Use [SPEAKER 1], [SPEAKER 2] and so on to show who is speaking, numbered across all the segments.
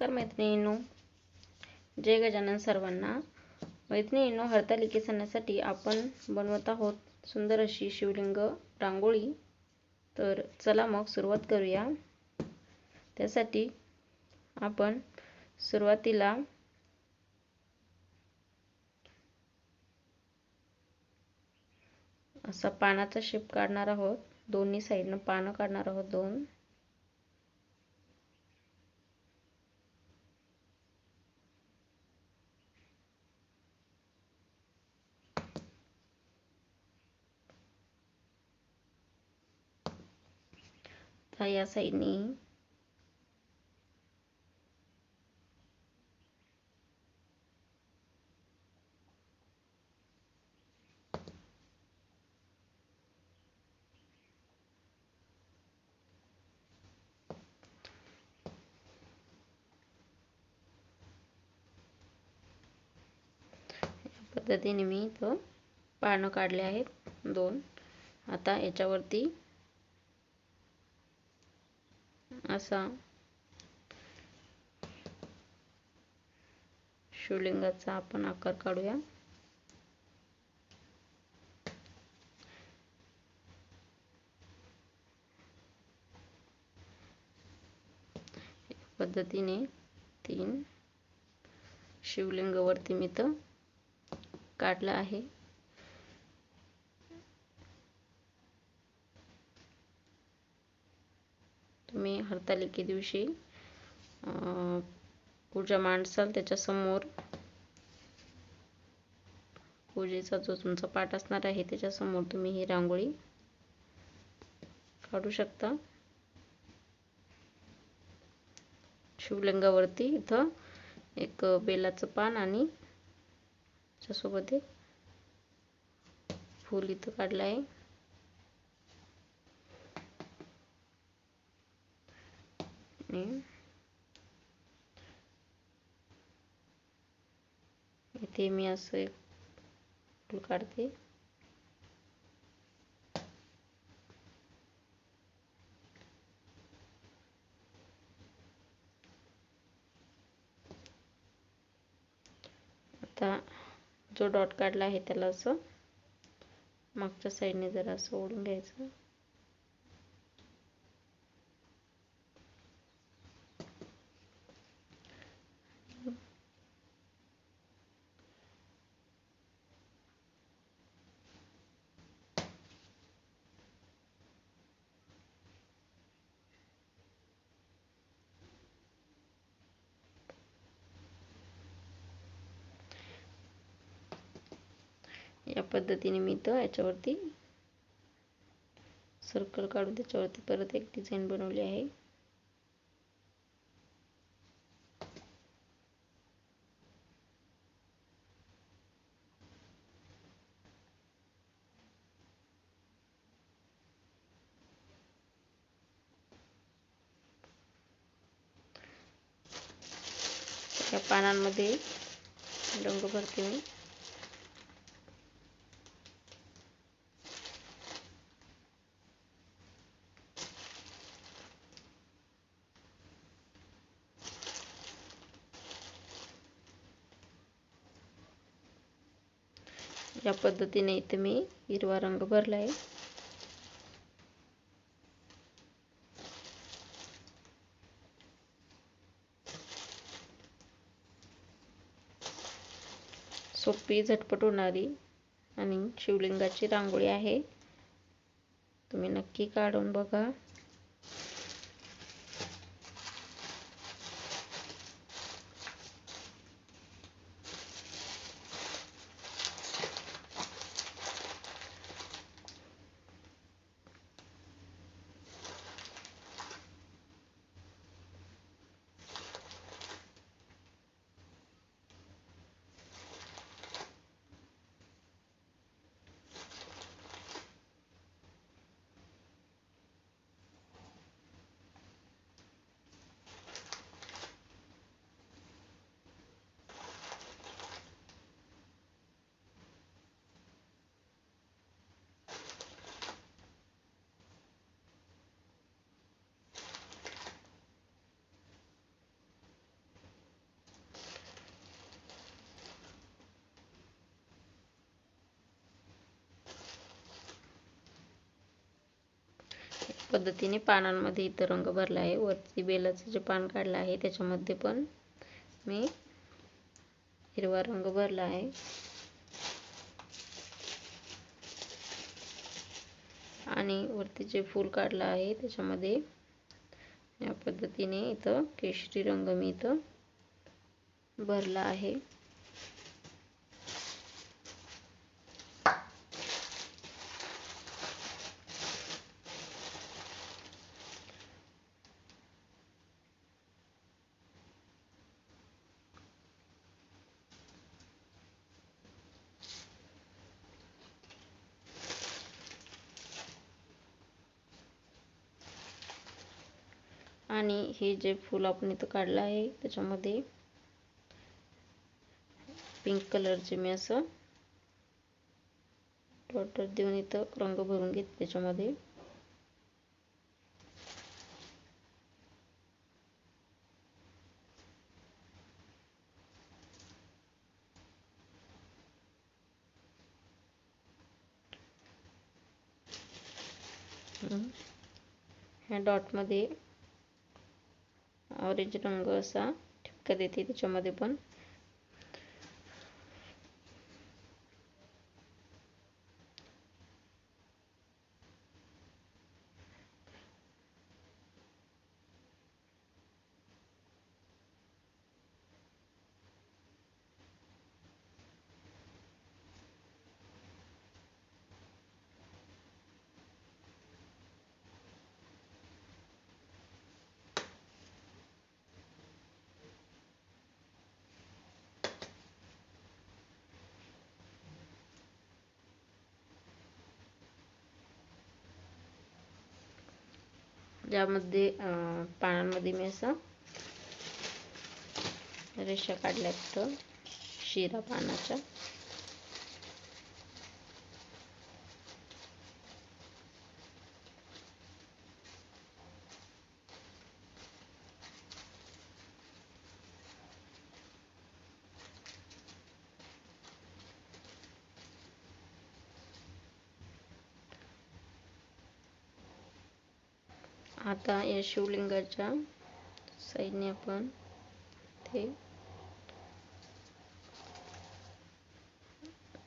[SPEAKER 1] नमस्कार मैत्रिणींनो जय गजानन सर्वांना. मैत्रिणींनो हरतालिके सणासाठी आपण बनवत आहोत सुंदर अशी शिवलिंग रांगोळी. तर चला मग सुरुवात करूया. त्यासाठी आपण सुरुवातीला असा पानाचा शेप काढणार आहोत. दोन्ही साईडनं पानं काढणार आहोत दोन. या साईडनी पद्धतीने मी इथं पानं काढले आहेत. दोन. आता याच्यावरती असा. शिवलिंगाचा आपण आकार काढूया. पद्धतीने तीन शिवलिंगावरती मी तर काढला आहे. तुम्ही हरतालिके दिवशी पूजा मांडसाल त्याच्यासमोर. पूजेचा जो तुमचा पाठ असणार आहे त्याच्यासमोर तुम्ही ही रांगोळी काढू शकता. शिवलिंगावरती इथं एक बेलाचं पान आणि त्याच्यासोबत एक फूल इथं काढलं आहे. इथे मी असं एक फूल काढते आता जो डॉट काढला आहे त्याला असं मागच्या साईडने जरा असं ओढून घ्यायचं. अशा पद्धतीने मी तर याच्यावरती सर्कल काढून त्याच्यावरती परत एक डिझाईन बनवली आहे. या पानांमध्ये रंग भरते मी. या पद्धतीने इथे मी हिरवा रंग भरला आहे सोपी झटपट होणारी आणि शिवलिंगाची रांगोळी आहे. तुम्ही नक्की काढून बघा. पद्धतीने पानांमध्ये इथं रंग भरला आहे. वरती बेलाचं जे पान काढलं आहे त्याच्यामध्ये पण मी हिरवा रंग भरला आहे. आणि वरती जे फूल काढलं आहे त्याच्यामध्ये या पद्धतीने इथं केशरी रंग मी इथं भरला आहे. आणि हे जे फूल आपण इथं काढलं आहे त्याच्यामध्ये पिंक कलरचे मी असं डॉट देऊन इथं रंग भरून घेते त्याच्यामध्ये. ह्या डॉटमध्ये ऑरेंज रंग असा ठिपका देते त्याच्यामध्ये पण. ज्यामध्ये पानांमध्ये मी असं रेषा काढल्या तर शिरा पानाच्या. आता या शिवलिंगाच्या साईडने आपण ते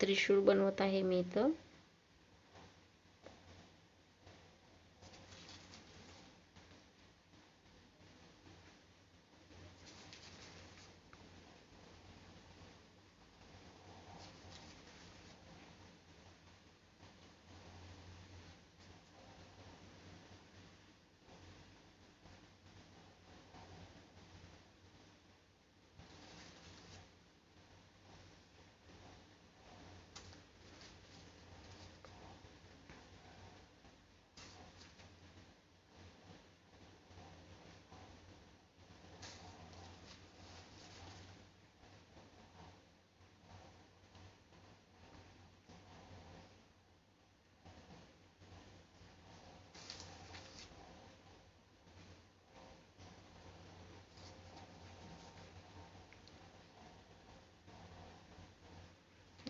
[SPEAKER 1] त्रिशूळ बनवत आहे मी इथं.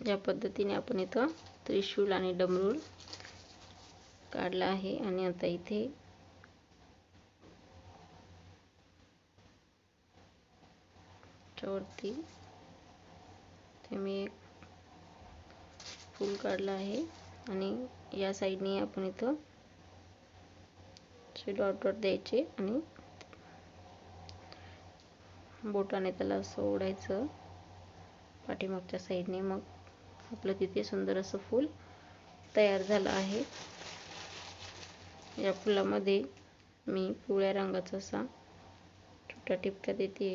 [SPEAKER 1] ज्या पद्धतीने आपण इथं त्रिशूल आणि डमरूळ काढला आहे आणि आता इथे वरती ते मी एक फूल काढलं आहे आणि या साईडने आपण इथं डॉट डॉट द्यायचे आणि बोटाने त्याला असं ओढायचं पाठीमागच्या साईडने. मग आपलं तिथे सुंदर असं फूल तयार झालं आहे. या फुलामध्ये मी पिवळ्या रंगाचा असा छोटा टिपका देते.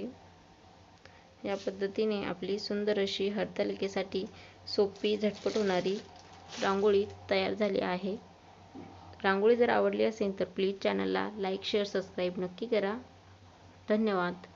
[SPEAKER 1] या पद्धतीने आपली सुंदर अशी हरतालिकेसाठी सोपी झटपट होणारी रांगोळी तयार झाली आहे. रांगोळी जर आवडली असेल तर प्लीज चॅनलला लाईक शेअर सबस्क्राईब नक्की करा. धन्यवाद.